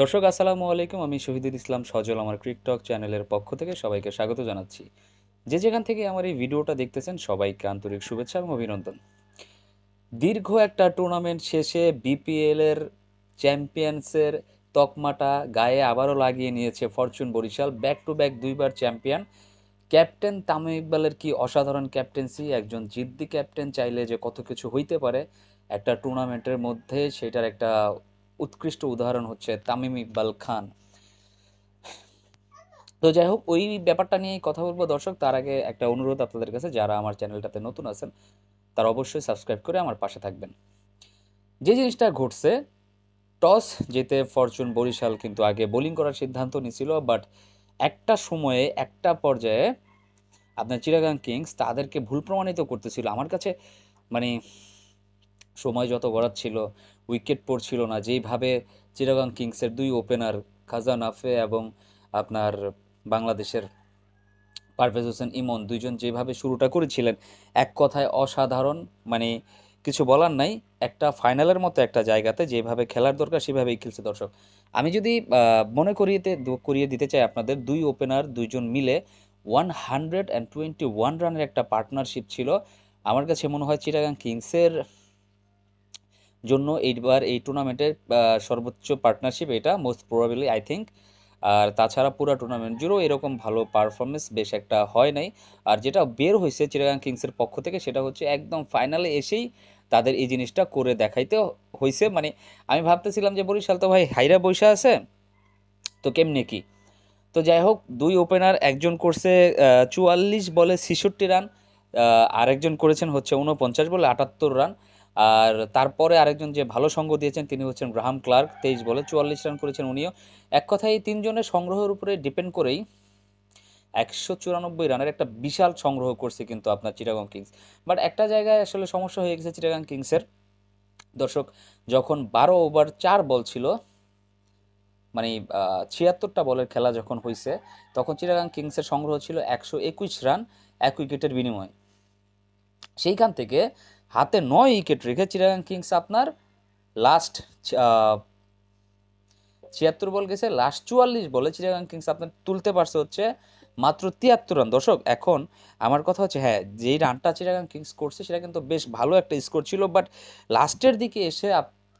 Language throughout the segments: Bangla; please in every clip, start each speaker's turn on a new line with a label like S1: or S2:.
S1: দর্শক, আসসালামু আলাইকুম। আমি শহীদুল ইসলাম সজল, আমার ক্রিকটক চ্যানেলের পক্ষ থেকে সবাইকে স্বাগত জানাচ্ছি। যে যেখান থেকে আমার এই ভিডিওটা দেখতেছেন, সবাইকে আন্তরিক শুভেচ্ছা এবং অভিনন্দন। দীর্ঘ একটা টুর্নামেন্ট শেষে বিপিএল এর চ্যাম্পিয়ন্সের তকমাটা গায়ে আবারও লাগিয়ে নিয়েছে fortune Barishal. Back to back দুইবার চ্যাম্পিয়ন ক্যাপ্টেন তামিম ইকবালের কি অসাধারণ ক্যাপ্টেন্সি একজন জিদ্দি ক্যাপ্টেন চাইলে যে কত কিছু হইতে পারে একটা টুর্নামেন্টের মধ্যে, সেটার একটা উৎকৃষ্ট উদাহরণ হচ্ছে তামিম ইকবাল খান। তো যাই হোক, ওই ব্যাপারটা নিয়েই কথা বলব। দর্শক, তার আগে একটা অনুরোধ আপনাদের কাছে, যারা আমার চ্যানেলটাতে নতুন আছেন, তারা অবশ্যই সাবস্ক্রাইব করে আমার পাশে থাকবেন। যে জিনিসটা ঘটছে, টস জিতে ফরচুন বরিশাল কিন্তু আগে বোলিং করার সিদ্ধান্ত নিয়েছিল, বাট একটা সময়ে, একটা পর্যায়ে আপনার চিরাগাং কিংস তাদেরকে ভুল প্রমাণিত করতেছিল। আমার কাছে মানে সময় যত গড়াচ্ছিল উইকেট পড়ছিল না। যেইভাবে চিরাগাং কিংসের দুই ওপেনার খাজান আফে এবং আপনার বাংলাদেশের পারভেজ হোসেন ইমন দুইজন যেভাবে শুরুটা করেছিলেন, এক কথায় অসাধারণ। মানে কিছু বলার নাই, একটা ফাইনালের মতো একটা জায়গাতে যেভাবে খেলার দরকার সেভাবেই খেলছে দর্শক। আমি যদি মনে করিয়ে করিয়ে দিতে চাই আপনাদের, দুই ওপেনার দুইজন মিলে one hundred and twenty one রানের একটা পার্টনারশিপ ছিল। আমার কাছে মনে হয় চিটাগাং কিংসের জন্য এইবার এই টুর্নামেন্টের সর্বোচ্চ পার্টনারশিপ এটা মোস্ট প্রবাবলি আই থিঙ্ক আর তাছাড়া পুরো টুর্নামেন্ট জুড়েও এরকম ভালো পারফরমেন্স বেশ একটা হয় নাই। আর যেটা বের হয়েছে চিটাগাং কিংসের পক্ষ থেকে সেটা হচ্ছে একদম ফাইনালে এসেই তাদের এই জিনিসটা করে দেখাইতে হয়েছে মানে আমি ভাবতেছিলাম যে বরিশাল তো ভাই হাইরা বৈশা আছে, তো কেমনে কি? তো যাই হোক, দুই ওপেনার একজন করছে চুয়াল্লিশ বলে ছেষট্টি রান আরেকজন করেছেন হচ্ছে উনপঞ্চাশ বলে আটাত্তর রান। আর তারপরে আরেকজন যে ভালো সঙ্গ দিয়েছেন তিনি হচ্ছেন গ্রাহাম ক্লার্ক, তেইশ বলে চুয়াল্লিশ রান করেছেন উনিও। এক কথায় এই তিনজনের সংগ্রহের উপরে ডিপেন্ড করেই একশো চুরানব্বই রানের একটা বিশাল সংগ্রহ করছে কিন্তু আপনার চিটাগং কিংস। বাট একটা জায়গায় আসলে সমস্যা হয়ে গেছে চিটাগাং কিংসের। দর্শক, যখন বারো ওভার চার বল ছিল মানে ছিয়াত্তরটা বলের খেলা যখন হয়েছে তখন চিটাগাং কিংসের সংগ্রহ ছিল একশো একুশ রান এক উইকেটের বিনিময়ে। সেইখান থেকে হাতে নয় উইকেট রেখে চিটাগাং কিংস আপনার লাস্ট ছিয়াত্তর বল গেছে লাস্ট চুয়াল্লিশ বলে চিটাগাং কিংস আপনার তুলতে পারছে হচ্ছে মাত্র তিয়াত্তর রান দর্শক, এখন আমার কথা হচ্ছে হ্যাঁ যেই রানটা চিটাগাং কিংস করছে, সেটা কিন্তু বেশ ভালো একটা স্কোর ছিল বাট লাস্টের দিকে এসে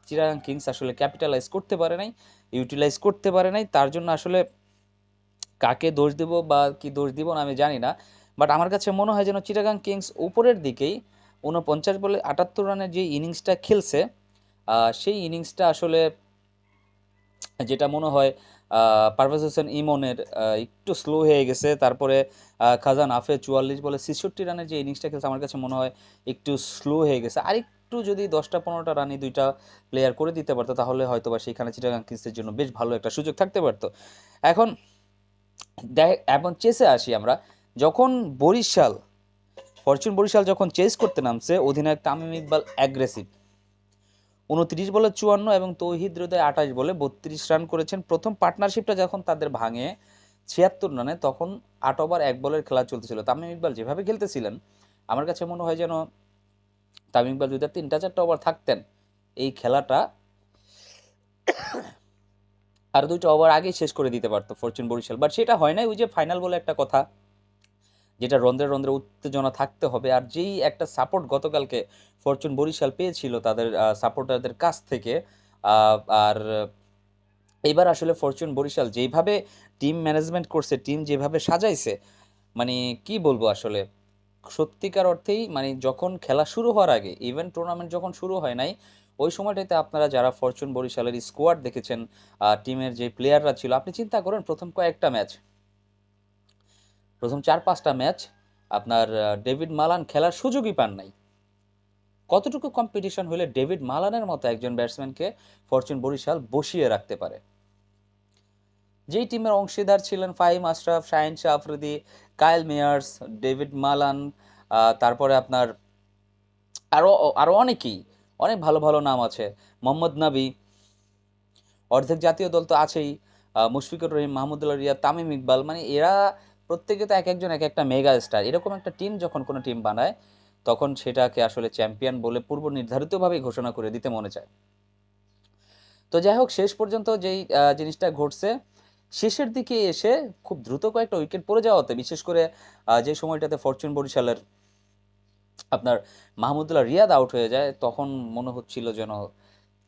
S1: চিটাগাং কিংস আসলে ক্যাপিটালাইজ করতে পারে নাই ইউটিলাইজ করতে পারে নাই, তার জন্য আসলে কাকে দোষ দেব বা কি দোষ দিব না আমি জানি না বাট আমার কাছে মনে হয় যেন চিটাগাং কিংস উপরের দিকেই উনপঞ্চাশ বলে আটাত্তর রানের যে ইনিংসটা খেলছে সেই ইনিংসটা আসলে যেটা মনে হয় পারভেজ হোসেন ইমনের একটু স্লো হয়ে গেছে। তারপরে খাজান আফে চুয়াল্লিশ বলে ছেষট্টি রানের যে ইনিংসটা খেলছে, আমার কাছে মনে হয় একটু স্লো হয়ে গেছে। আর একটু যদি দশটা পনেরোটা রানই দুইটা প্লেয়ার করে দিতে পারতো, তাহলে হয়তো বা সেখানে চিটাগাং কিংসের জন্য বেশ ভালো একটা সুযোগ থাকতে পারতো। এখন দেখ, এখন চেসে আসি আমরা। যখন বরিশাল ফরচুন বরিশাল যখন চেস করতে নামছে, অধিনায়ক তামিম ইকবাল অ্যাগ্রেসিভ উনত্রিশ বলে চুয়ান্ন এবং তৌহিদ হৃদয় আঠাশ বলে বত্রিশ রান করেছেন। প্রথম পার্টনারশিপটা যখন তাদের ভাঙে ছিয়াত্তর রানে, তখন আট ওভার এক বলের খেলা চলতেছিল। তামিম ইকবাল যেভাবে খেলতেছিলেন, আমার কাছে মনে হয় যেন তামিম ইকবাল যদি তিনটা চারটা ওভার থাকতেন, এই খেলাটা আর দুইটা ওভার আগেই শেষ করে দিতে পারতো ফরচুন বরিশাল। বাট সেটা হয় নাই, ওই যে ফাইনাল বলে একটা কথা যেটা রন্ধ্রে রন্ধ্রে উত্তেজনা থাকতে হবে। আর যেই একটা সাপোর্ট গতকালকে ফরচুন বরিশাল পেয়েছিল তাদের সাপোর্টারদের কাছ থেকে আর এবার আসলে ফরচুন বরিশাল যেইভাবে টিম ম্যানেজমেন্ট করছে টিম যেভাবে সাজাইছে মানে কি বলব আসলে? সত্যিকার অর্থেই মানে যখন খেলা শুরু হওয়ার আগে ইভেন টুর্নামেন্ট যখন শুরু হয় নাই, ওই সময়টাতে আপনারা যারা ফরচুন বরিশালের স্কোয়াড দেখেছেন টিমের যে প্লেয়াররা ছিল, আপনি চিন্তা করেন প্রথম কয়েকটা ম্যাচ প্রথম চার, পাঁচটা ম্যাচ আপনার ডেভিড মালান খেলার সুযোগই পান নাই। কতটুকু কম্পিটিশন হলে ডেভিড মালানের মতো একজন ব্যাটসম্যানকে ফরচুন বরিশাল বসিয়ে রাখতে পারে? যেই টিমের অংশীদার ছিলেন Fahim Ashraf, Shaheen Shah Afridi Kyle Mayers, David Malan তারপরে আপনার আরও আরও অনেকেই, অনেক ভালো ভালো নাম আছে। মোহাম্মদ নাবি অর্ধেক জাতীয় দল তো আছেই মুশফিকুর রহিম, মাহমুদুল্লাহ রিয়া তামিম ইকবাল মানে এরা প্রত্যেকে তো এক একজন এক একটা মেগা স্টার। এরকম একটা টিম যখন কোনো টিম বানায়, তখন সেটাকে আসলে চ্যাম্পিয়ন বলে পূর্ব নির্ধারিতভাবেই ঘোষণা করে দিতে মনে চায়। তো যাই হোক, শেষ পর্যন্ত যেই জিনিসটা ঘটছে, শেষের দিকে এসে খুব দ্রুত কয়েকটা উইকেট পড়ে যাওয়াতে, বিশেষ করে যে সময়টাতে ফরচুন বরিশালের আপনার মাহমুদুল্লাহ রিয়াদ আউট হয়ে যায়, তখন মনে হচ্ছিল যেন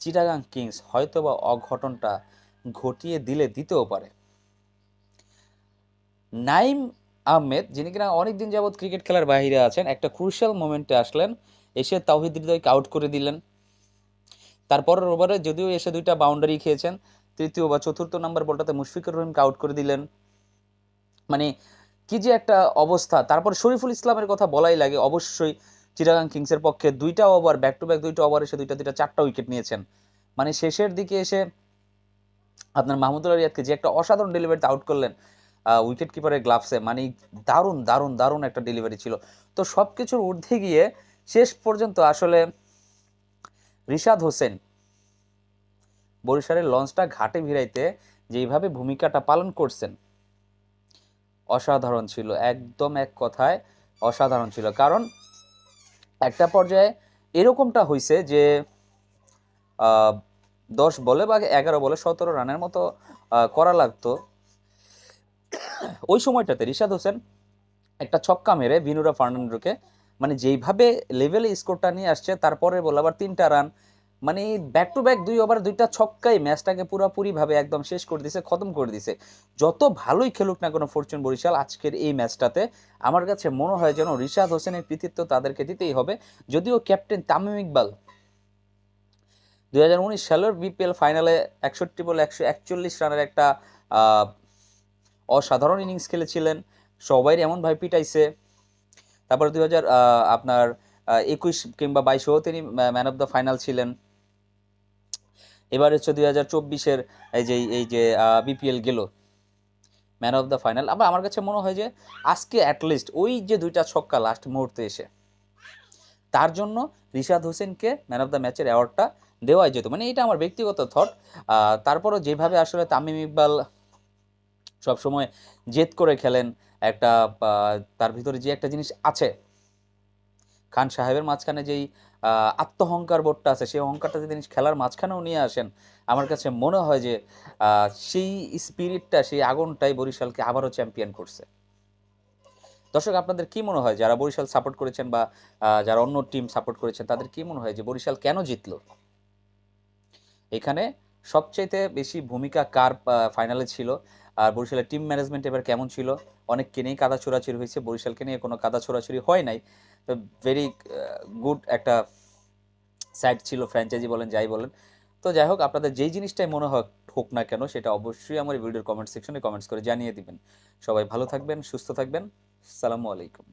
S1: চিটাগাং কিংস হয়তোবা অঘটনটা ঘটিয়ে দিলে দিতেও পারে। নাইম আহমেদ, যিনি কিনা অনেকদিন যাবৎ ক্রিকেট খেলার বাইরে আছেন, একটা ক্রুশাল মোমেন্টে আসলেন, এসে তাওহিদ হৃদয়কে আউট করে দিলেন। তারপরের ওভারে যদিও এসে দুইটা বাউন্ডারি খেয়েছেন, তৃতীয় বা চতুর্থ নাম্বার বলটাতে মুশফিকুর রহিমকে আউট করে দিলেন। মানে কি যে একটা অবস্থা। তারপর শরীফুল ইসলামের কথা বলাই লাগে, অবশ্যই চিটাগাং কিংসের পক্ষে দুইটা ওভার ব্যাক টু ব্যাক দুইটা ওভার এসে দুইটা দুইটা চারটা উইকেট নিয়েছেন। মানে শেষের দিকে এসে আপনার মাহমুদুল্লাহ রিয়াদকে যে একটা অসাধারণ ডেলিভারিতে আউট করলেন উইকেট কিপারের গ্লাভসে মানে দারুণ দারুণ দারুণ একটা ডেলিভারি ছিল। তো সব কিছুর ঊর্ধ্বে গিয়ে শেষ পর্যন্ত আসলে রিশাদ হোসেন বরিশালের লঞ্চটা ঘাটে ভিড়াইতে যেইভাবে ভূমিকাটা পালন করছেন, অসাধারণ ছিল, একদম এক কথায় অসাধারণ ছিল। কারণ একটা পর্যায়ে এরকমটা হয়েছে যে দশ বলে বা এগারো বলে সতেরো রানের মতো করা লাগতো। ওই সময়টাতে রিশাদ হোসেন একটা ছক্কা মেরে ভিনুরা ফার্নান্ডোকে মানে যেইভাবে লেভেলে স্কোরটা নিয়ে আসছে তারপরে বলে আবার তিনটা রান মানে ব্যাক টু ব্যাক দুই ওভার দুইটা ছক্কাই ম্যাচটাকে পুরোপুরিভাবে একদম শেষ করে দিছে, খতম করে দিছে। যত ভালোই খেলুক না কোনো ফরচুন বরিশাল আজকের এই ম্যাচটাতে আমার কাছে মনে হয় যেন রিশাদ হোসেনের কৃতিত্ব তাদেরকে দিতেই হবে। যদিও ক্যাপ্টেন তামিম ইকবাল দুই হাজার উনিশ সালের বিপিএল ফাইনালে একষট্টি বলে একশো একচল্লিশ রানের একটা অসাধারণ ইনিংস খেলেছিলেন। সবাই এমনভাবে পিটাইছে তারপর দুই হাজার আপনার একুশ কিংবা বাইশেও তিনি ম্যান অফ দ্য ফাইনাল ছিলেন। এবার হচ্ছে দুই হাজার চব্বিশের এই যে এই যে বিপিএল গেল। Man of the final. আবার আমার কাছে মনে হয় যে, আজকে অ্যাটলিস্ট ওই যে দুইটা ছক্কা লাস্ট মুহূর্তে এসে, তার জন্য রিশাদ হোসেনকে ম্যান অফ দ্য ম্যাচের অ্যাওয়ার্ডটা দেওয়াই যেত। মানে এটা আমার ব্যক্তিগত থট তারপরও যেভাবে আসলে তামিম ইকবাল সবসময় জেদ করে খেলেন একটা তার ভিতরে যে একটা জিনিস আছে। খান সাহেবের মাঝখানে যেই আত্মহংকার বোধটা আছে, সেই অহংকারটা যদি খেলার মাঝখানেও নিয়ে আসেন, আমার কাছে মনে হয় যে সেই স্পিরিটটা সেই আগুনটাই বরিশালকে আবারও চ্যাম্পিয়ন করছে। দর্শক, আপনাদের কি মনে হয়? যারা বরিশাল সাপোর্ট করেছেন বা যারা অন্য টিম সাপোর্ট করেছেন, তাদের কি মনে হয় যে, বরিশাল কেন জিতলো? এখানে সবচাইতে বেশি ভূমিকা কার ফাইনালে ছিল? আর বরিশালের টিম ম্যানেজমেন্ট এবার কেমন ছিল? অনেককে নিয়েই কাদা ছোড়াছুরি হয়েছে। বরিশালকে নিয়ে কোনো কাদা ছোড়াছুরি হয় নাই। তো ভেরি গুড একটা সাইড ছিল ফ্র্যাঞ্চাইজি বলেন, যাই বলেন। তো যাই হোক, আপনাদের যেই জিনিসটাই মনে হোক হোক না কেন, সেটা অবশ্যই আমার ভিডিওর কমেন্ট সেকশনে কমেন্টস করে জানিয়ে দিবেন। সবাই ভালো থাকবেন, সুস্থ থাকবেন। সালামু আলাইকুম।